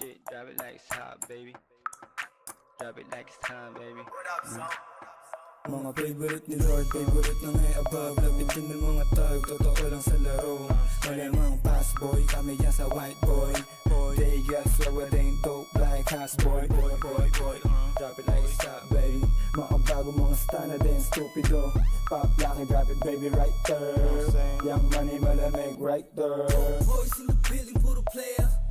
shit, drop it like it's hot, baby. Drop it like it's time, baby. Mga favorite ni Lord, favorite na ngay above. Lapit din ng mga tag, totoo lang sa laro. Malamang pass boy, kami yan sa white boy. They got slower than dope like house boy Boy, boy, boy, uh, drop it like it's hot, baby. Mga bago mga stana din, stupido. Pop laki, drop it baby right there. Young money malamig right there. Boys in the building, puro player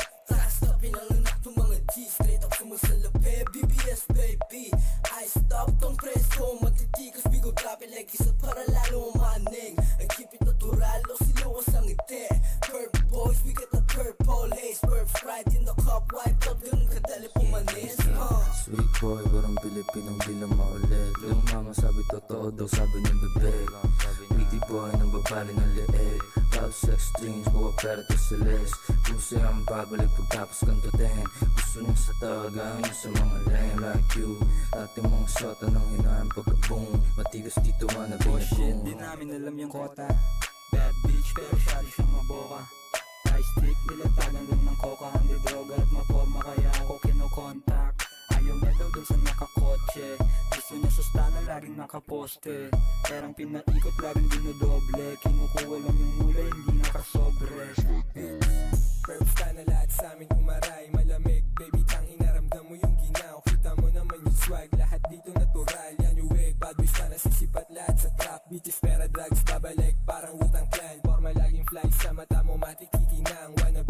cup, wiped out Ganun kadali pumanis, huh Sweet boy, parang Pilipinong di lang maulit. Yung mama sabi totoo daw sabi ng bebe. Witty boy nang babali ng leeg Love sex dreams, buwa pera to sa list. Puso ang babalik pagtapos ganito din Gusto niya sa tawagan sa mga lame like you. Ating mga shota nang hinaan pagka-boom. Matigas dito man na Oh shit, di namin alam yung kota. Bad bitch pero syado siyang maboka. High stick, nilatagan lang ng coca. Hindi droga nakaposte. Perang pinaikot laging dinodoble. Kinukuha lang yung mula hindi nakasobre. Verbs ka na lahat sa amin umaray Malamig, baby tang inaramdam mo yung ginaw. Kita mo naman yung swag, lahat dito natural. Yan yung wig, bad boys ka nasisipat lahat sa trap. Bitches pera drugs, babalik parang utang clan. Forma laging fly sa mata mo matikikinang Wanna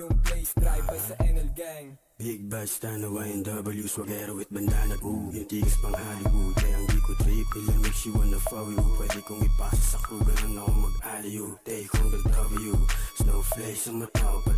yung place, drive by sa NL gang. Big bad stand away in W Swagero with bandana Ooh, yung tigas pang Hollywood Kaya ang di ko trip. Ilan makes you wanna follow you Pwede kong ipasa sa crew Ganun ako mag-aliyo Take on the W Snowflakes sa mata ko